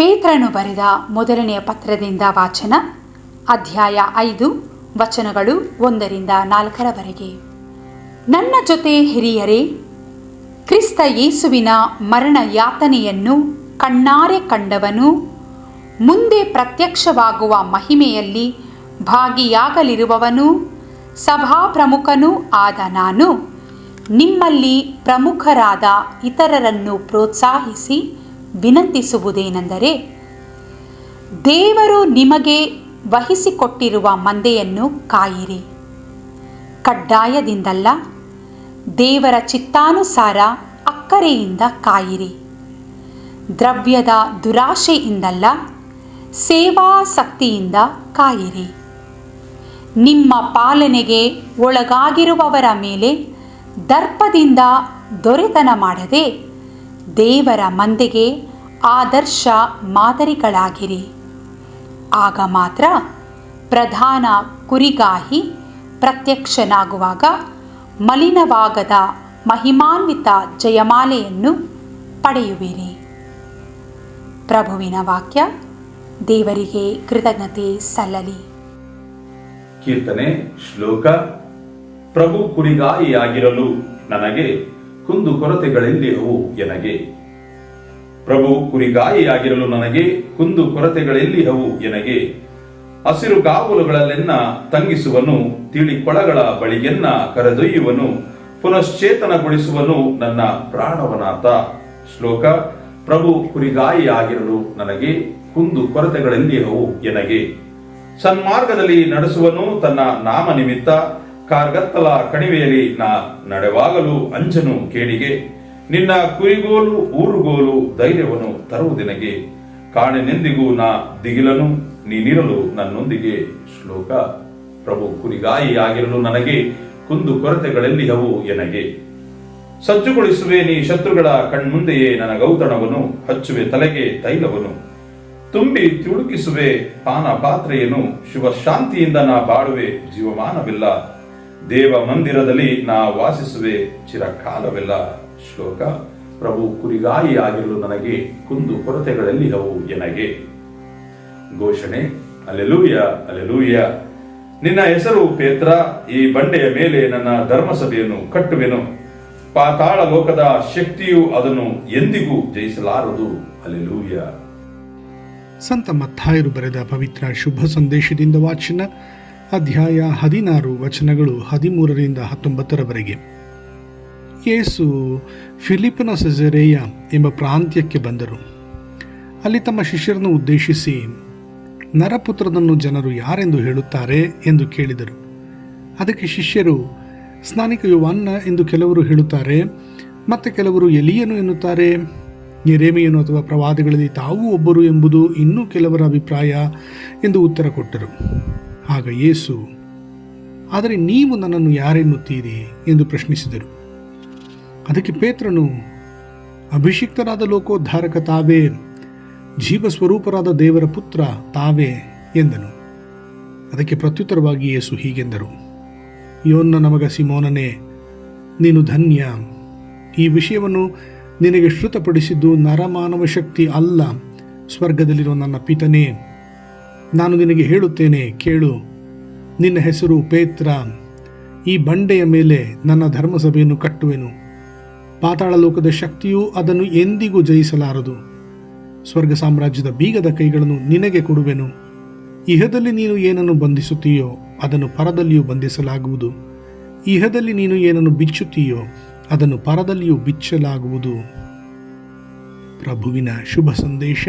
ಪೇತ್ರನು ಬರೆದ ಮೊದಲನೆಯ ಪತ್ರದಿಂದ ವಾಚನ, ಅಧ್ಯಾಯ ಐದು, ವಚನಗಳು ಒಂದರಿಂದ ನಾಲ್ಕರವರೆಗೆ. ನನ್ನ ಜೊತೆ ಹಿರಿಯರೇ, ಕ್ರಿಸ್ತ ಯೇಸುವಿನ ಮರಣ ಯಾತನೆಯನ್ನು ಕಣ್ಣಾರೆ ಕಂಡವನು, ಮುಂದೆ ಪ್ರತ್ಯಕ್ಷವಾಗುವ ಮಹಿಮೆಯಲ್ಲಿ ಭಾಗಿಯಾಗಲಿರುವವನು, ಸಭಾಪ್ರಮುಖನೂ ಆದ ನಾನು, ನಿಮ್ಮಲ್ಲಿ ಪ್ರಮುಖರಾದ ಇತರರನ್ನು ಪ್ರೋತ್ಸಾಹಿಸಿ ವಿನಂತಿಸುವುದೇನೆಂದರೆ, ದೇವರು ನಿಮಗೆ ವಹಿಸಿಕೊಟ್ಟಿರುವ ಮಂದೆಯನ್ನು ಕಾಯಿರಿ. ಕಡ್ಡಾಯದಿಂದಲ್ಲ, ದೇವರ ಚಿತ್ತಾನುಸಾರ ಅಕ್ಕರೆಯಿಂದ ಕಾಯಿರಿ. ದ್ರವ್ಯದ ದುರಾಶೆಯಿಂದಲ್ಲ, ಸೇವಾಸಕ್ತಿಯಿಂದ ಕಾಯಿರಿ. ನಿಮ್ಮ ಪಾಲನೆಗೆ ಒಳಗಾಗಿರುವವರ ಮೇಲೆ ದರ್ಪದಿಂದ ದೊರೆತನ ಮಾಡದೆ ದೇವರ ಮಂದೆಗೆ ಆದರ್ಶ ಮಾದರಿಗಳಾಗಿರಿ. ಆಗ ಮಾತ್ರ ಪ್ರಧಾನ ಕುರಿಗಾಹಿ ಪ್ರತ್ಯಕ್ಷನಾಗುವಾಗ ಮಲಿನವಾಗದ ಮಹಿಮಾನ್ವಿತ ಜಯಮಾಲೆಯನ್ನು ಪಡೆಯುವಿರಿ. ಪ್ರಭುವಿನ ವಾಕ್ಯ, ದೇವರಿಗೆ ಕೃತಜ್ಞತೆ ಸಲ್ಲಲಿ. ಕೀರ್ತನೆ ಶ್ಲೋಕ, ಪ್ರಭು ಕುರಿಗಾಯಿಯಾಗಿರಲು ನನಗೆ ಕುಂದು ಕೊರತೆಗಳೆಲ್ಲಿಯವು ಎನಗೆ? ಪ್ರಭು ಕುರಿಗಾಯಿಯಾಗಿರಲು ನನಗೆ ಕುಂದು ಕೊರತೆಗಳೆಲ್ಲಿಯವು ಎನಗೆ? ಹಸಿರು ಗಾವಲುಗಳಲ್ಲೆನ್ನ ತಂಗಿಸುವನು, ತಿಳಿ ಕೊಳಗಳ ಬಳಿಯನ್ನ ಕರೆದೊಯ್ಯುವನು, ಪುನಶ್ಚೇತನಗೊಳಿಸುವನು ನನ್ನ ಪ್ರಾಣವನಾಥ ಶ್ಲೋಕ, ಪ್ರಭು ಕುರಿಗಾಯಿಯಾಗಿರಲು ನನಗೆ ಕುಂದು ಕೊರತೆಗಳೆಲ್ಲಿಯವು ಎನಗೆ? ಸನ್ಮಾರ್ಗದಲ್ಲಿ ನಡೆಸುವನು ತನ್ನ ನಾಮ ನಿಮಿತ್ತ ಕಾರ್ಗತ್ತಲ ಕಣಿವೆಯಲ್ಲಿ ನಾ ನಡೆವಾಗಲು ಅಂಜನು ಕೇಡಿಗೆ ನಿನ್ನ ಕುರಿಗೋಲು ಊರುಗೋಲು ಧೈರ್ಯವನ್ನು ತರುವುದಿನಗೆ ಕಾಣೆನೆಂದಿಗೂ ನಾ ದಿಗಿಲನು, ನೀನಿರಲು ನನ್ನೊಂದಿಗೆ ಶ್ಲೋಕ. ಪ್ರಭು ಕುರಿಗಾಯಿಯಾಗಿರಲು ನನಗೆ ಕುಂದು ಕೊರತೆಗಳೆಲ್ಲಿಯವು ಎನಗೆ. ಸಜ್ಜುಗೊಳಿಸುವೆ ನೀ ಶತ್ರುಗಳ ಕಣ್ಮುಂದೆಯೇ ನನ್ನ ಗೌತಣವನು, ಹಚ್ಚುವೆ ತಲೆಗೆ ತೈಲವನು. ತುಂಬಿ ತುಳುಕಿಸುವೆ ಪಾನ ಪಾತ್ರೆಯನ್ನು ಶಿವಶಾಂತಿಯಿಂದ ನಾ ಬಾಳುವೆ ಜೀವಮಾನವಿಲ್ಲ. ದೇವ ಮಂದಿರದಲ್ಲಿ ನಾ ವಾಸಿಸುವೆ. ಚಿರಕಾಲವೆಲ್ಲ ಶ್ಲೋಕ ಪ್ರಭು ಕುರಿಗಾಯಿಯಾಗಿರಲು ನನಗೆ, ಕುಂದು ಕೊರತೆಗಳಲ್ಲಿ ಅವು ಎನಗೆ. ಘೋಷಣೆ, ಅಲೆಲೂಯ ಅಲೆಲೂಯ. ನಿನ್ನ ಹೆಸರು ಪೇತ್ರ, ಈ ಬಂಡೆಯ ಮೇಲೆ ನನ್ನ ಧರ್ಮಸಭೆಯನ್ನು ಕಟ್ಟುವೆನು. ಪಾತಾಳ ಲೋಕದ ಶಕ್ತಿಯು ಅದನ್ನು ಎಂದಿಗೂ ಜಯಿಸಲಾರದು. ಅಲೆಲೂಯ. ಸಂತ ಮತ್ತಾಯರು ಬರೆದ ಪವಿತ್ರ ಶುಭ ಸಂದೇಶದಿಂದ ವಾಚನ ಅಧ್ಯಾಯ ಹದಿನಾರು ವಚನಗಳು ಹದಿಮೂರರಿಂದ ಹತ್ತೊಂಬತ್ತರವರೆಗೆ. ಯೇಸು ಫಿಲಿಪಿನ ಸೆಜರೇಯ ಎಂಬ ಪ್ರಾಂತ್ಯಕ್ಕೆ ಬಂದರು. ಅಲ್ಲಿ ತಮ್ಮ ಶಿಷ್ಯರನ್ನು ಉದ್ದೇಶಿಸಿ, ನರಪುತ್ರನನ್ನು ಜನರು ಯಾರೆಂದು ಹೇಳುತ್ತಾರೆ ಎಂದು ಕೇಳಿದರು. ಅದಕ್ಕೆ ಶಿಷ್ಯರು, ಸ್ನಾನಿಕ ಯುವಾನ್ನ ಎಂದು ಕೆಲವರು ಹೇಳುತ್ತಾರೆ, ಮತ್ತು ಕೆಲವರು ಎಲಿಯನು ಎನ್ನುತ್ತಾರೆ ನೆರೆಮೆಯನು ಅಥವಾ ಪ್ರವಾದಿಗಳಲ್ಲಿ ತಾವೂ ಒಬ್ಬರು ಎಂಬುದು ಇನ್ನೂ ಕೆಲವರ ಅಭಿಪ್ರಾಯ ಎಂದು ಉತ್ತರ ಕೊಟ್ಟರು. ಆಗ ಯೇಸು, ಆದರೆ ನೀವು ನನ್ನನ್ನು ಯಾರೆನ್ನುತ್ತೀರಿ? ಎಂದು ಪ್ರಶ್ನಿಸಿದರು. ಅದಕ್ಕೆ ಪೇತ್ರನು ಅಭಿಷಿಕ್ತರಾದ ಲೋಕೋದ್ಧಾರಕ ತಾವೇ ಜೀವ ಸ್ವರೂಪರಾದ ದೇವರ ಪುತ್ರ ತಾವೇ, ಎಂದನು. ಅದಕ್ಕೆ ಪ್ರತ್ಯುತ್ತರವಾಗಿ ಯೇಸು ಹೀಗೆಂದರು, ಯೋನ್ನ ನಮಗ ಸಿಮೋನನೇ, ನೀನು ಧನ್ಯ. ಈ ವಿಷಯವನ್ನು ನಿನಗೆ ಶ್ರುತಪಡಿಸಿದ್ದು ನರಮಾನವ ಶಕ್ತಿ ಅಲ್ಲ, ಸ್ವರ್ಗದಲ್ಲಿರುವ ನನ್ನ ಪಿತನೇ. ನಾನು ನಿನಗೆ ಹೇಳುತ್ತೇನೆ, ಕೇಳು. ನಿನ್ನ ಹೆಸರು ಪೇತ್ರ. ಈ ಬಂಡೆಯ ಮೇಲೆ ನನ್ನ ಧರ್ಮಸಭೆಯನ್ನು ಕಟ್ಟುವೆನು. ಪಾತಾಳ ಲೋಕದ ಶಕ್ತಿಯು ಅದನ್ನು ಎಂದಿಗೂ ಜಯಿಸಲಾರದು. ಸ್ವರ್ಗ ಸಾಮ್ರಾಜ್ಯದ ಬೀಗದ ಕೈಗಳನ್ನು ನಿನಗೆ ಕೊಡುವೆನು. ಇಹದಲ್ಲಿ ನೀನು ಏನನ್ನು ಬಂಧಿಸುತ್ತೀಯೋ, ಅದನ್ನು ಪರದಲ್ಲಿಯೂ ಬಂಧಿಸಲಾಗುವುದು. ಇಹದಲ್ಲಿ ನೀನು ಏನನ್ನು ಬಿಚ್ಚುತ್ತೀಯೋ, ಅದನ್ನು ಪರದಲ್ಲಿಯೂ ಬಿಚ್ಚಲಾಗುವುದು. ಪ್ರಭುವಿನ ಶುಭ ಸಂದೇಶ.